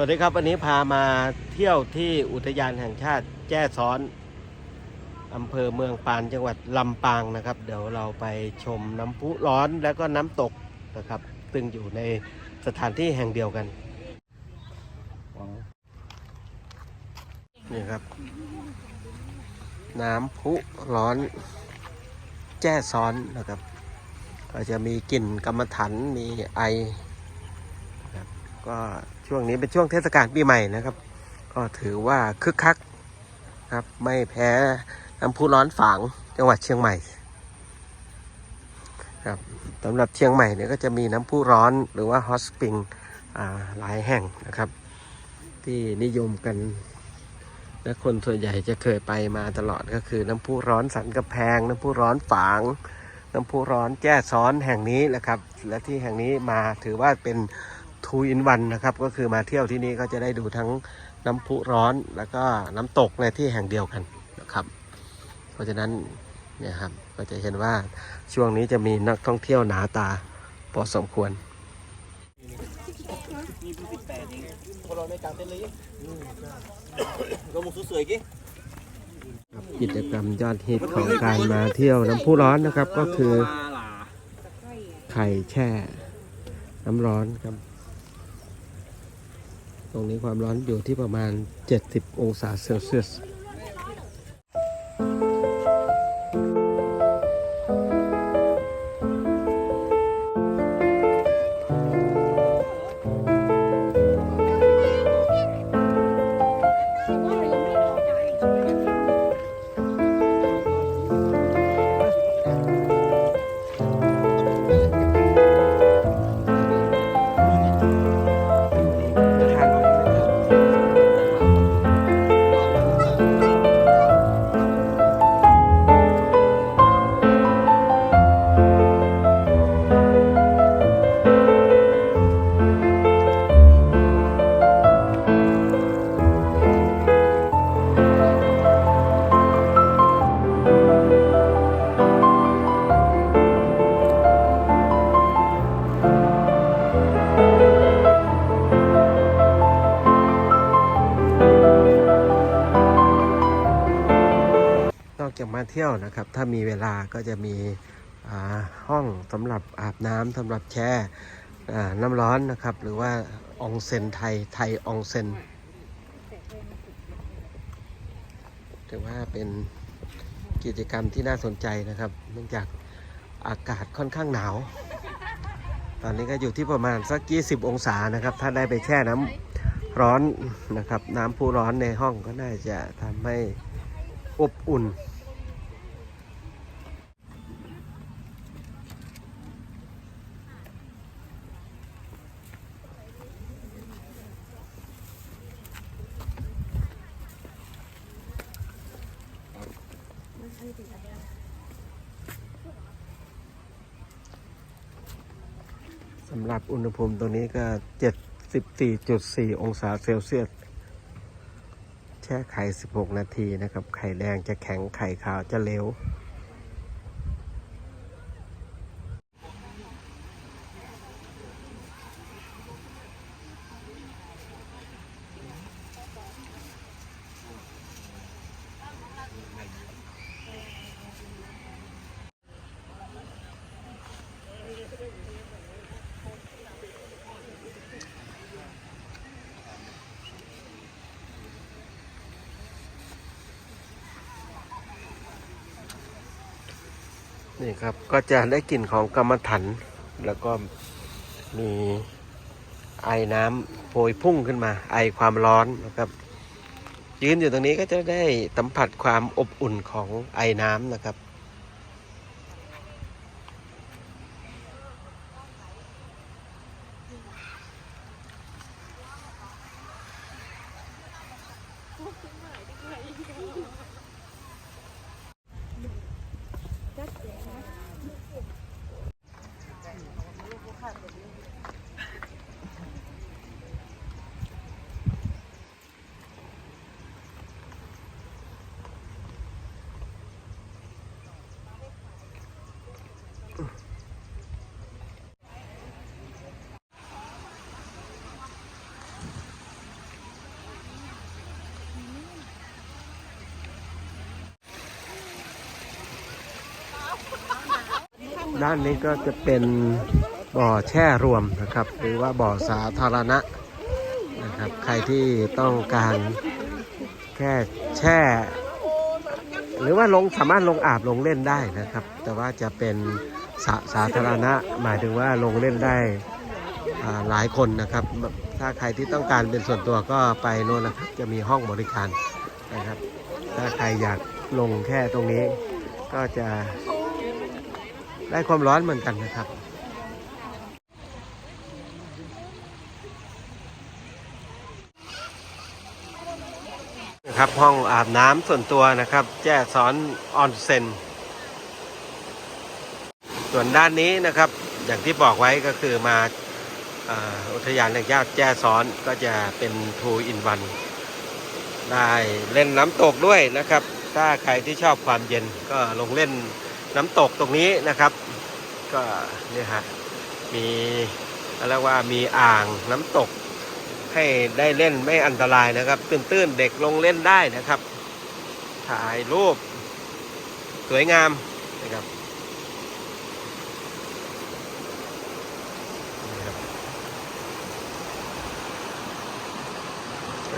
วัสดีครับ วันนี้พามาเที่ยวที่อุทยานแห่งชาติแจ้ซ้อนอำเภอเมืองปานจังหวัดลำปางนะครับ เดี๋ยวเราไปชมน้ำพุร้อนแล้วก็น้ำตกนะครับซึ่งอยู่ในสถานที่แห่งเดียวกันนี่ครับ น้ำพุร้อนแจ้ซ้อนนะครับ ก็จะมีกลิ่นกรรมฐานมีไอ ก็ช่วงนี้เป็นช่วงเทศกาลปีใหม่นะครับ ก็ถือว่าคึกคักครับไม่แพ้น้ำพุร้อนฝางจังหวัดเชียงใหม่ครับสำหรับเชียงใหม่เนี่ยก็จะมีน้ำพุร้อนหรือว่าฮอตสปริงหลายแห่งนะครับ ที่นิยมกัน และคนส่วนใหญ่จะเคยไปมาตลอดก็คือน้ำพุร้อนสันกระแพง น้ำพุร้อนฝาง น้ำพุร้อนแจ้ซ้อนแห่งนี้นะครับ และที่แห่งนี้มาถือว่าเป็น ทูอินวันนะครับ ก็คือมาเที่ยวที่นี่ก็จะได้ดูทั้งน้ำพุร้อนแล้วก็น้ำตกในที่แห่งเดียวกันนะครับ เพราะฉะนั้นเนี่ยครับก็จะเห็นว่าช่วงนี้จะมีนักท่องเที่ยวหนาตาพอสมควรนี่เพิ่งสิบแปดเองพอเราในกลางเต้นเลยก็มุกสวยๆกี้กิจกรรมยอดฮิตของการมาเที่ยวน้ำพุร้อนนะครับก็คือ ไข่แช่ น้ำร้อนครับ ตรงนี้ความร้อนอยู่ที่ประมาณ 70 องศาเซลเซียส เที่ยวนะครับ ถ้ามีเวลาก็จะมีห้องสำหรับอาบน้ำสำหรับแช่น้ำร้อนนะครับ หรือว่าอองเซนไทยไทยอองเซนถือว่าเป็นกิจกรรมที่น่าสนใจนะครับ เนื่องจากอากาศค่อนข้างหนาว ตอนนี้ก็อยู่ที่ประมาณสัก 20 องศานะครับ ถ้าได้ไปแช่น้ำร้อนนะครับ น้ำพุร้อนในห้องก็น่าจะทำให้อบอุ่น สำหรับอุณหภูมิตรงนี้ก็ 74.4 องศาเซลเซียส แช่ไข่ 16 นาทีนะครับ ไข่แดงจะแข็ง ไข่ขาวจะเหลว นี่ครับก็จะได้กลิ่นของกรรมฐานแล้วก็มีไอน้ำโพยพุ่งขึ้นมา ไอความร้อนนะครับยืนอยู่ตรงนี้ก็จะได้สัมผัสความอบอุ่นของไอน้ำนะครับ ด้านนี้ก็จะเป็นบ่อแช่รวมนะครับ หรือว่าบ่อสาธารณะนะครับ ใครที่ต้องการแค่แช่ หรือว่าลงสามารถลงอาบลงเล่นได้นะครับ แต่ว่าจะเป็นสาสาธารณะหมายถึงว่าลงเล่นได้หลายคนนะครับ ถ้าใครที่ต้องการเป็นส่วนตัวก็ไปโน่นนะครับจะมีห้องบริการนะครับ ถ้าใครอยากลงแค่ตรงนี้ก็จะ ได้ความร้อนเหมือนกันนะครับ นะครับห้องอาบน้ำส่วนตัวนะครับ แจ้ซ้อนออนเซนส่วนด้านนี้นะครับ อย่างที่บอกไว้ก็คือมาอาอุทยานแห่งชาติแจ้ซ้อนก็จะเป็นทูอินวันได้เล่นน้ำตกด้วยนะครับ ถ้าใครที่ชอบความเย็นก็ลงเล่น น้ำตกตรงนี้นะครับ ก็เนี่ยฮะมีเรียกว่ามีอ่างน้ำตก ให้ได้เล่นไม่อันตรายนะครับ ตื้นๆเด็กลงเล่นได้นะครับ ถ่ายรูป สวยงามนะครับ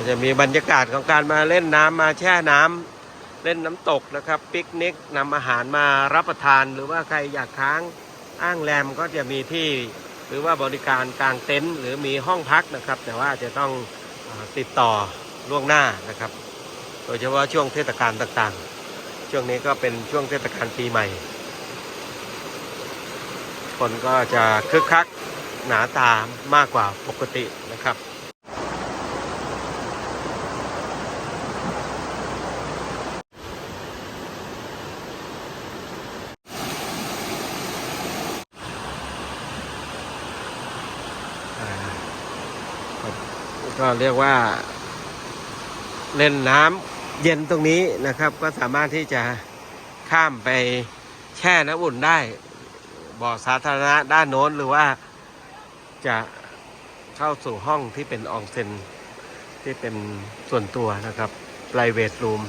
จะมีบรรยากาศของการมาเล่นน้ำมาแช่น้ำ เล่นน้ำตกนะครับปิกนิกนำอาหารมารับประทาน หรือว่าใครอยากค้างอ้างแรมก็จะมีที่ หรือว่าบริการกลางเต็นท์หรือมีห้องพักนะครับ แต่ว่าจะต้องอติดต่อล่วงหน้านะครับ โดยเฉพาะช่วงเทศกาลต่างๆ ช่วงนี้ก็เป็นช่วงเทศกาลปีใหม่ คนก็จะคึกคักหนาตามากกว่าปกตินะครับ อ่าครับ ก็เรียกว่า เล่นน้ำเย็นตรงนี้นะครับ ก็สามารถที่จะข้ามไปแช่น้ำอุ่นได้บ่อสาธารณะด้านโน้นหรือว่าจะเข้าสู่ห้องที่เป็นอองเซ็นที่เป็นส่วนตัวนะครับ private room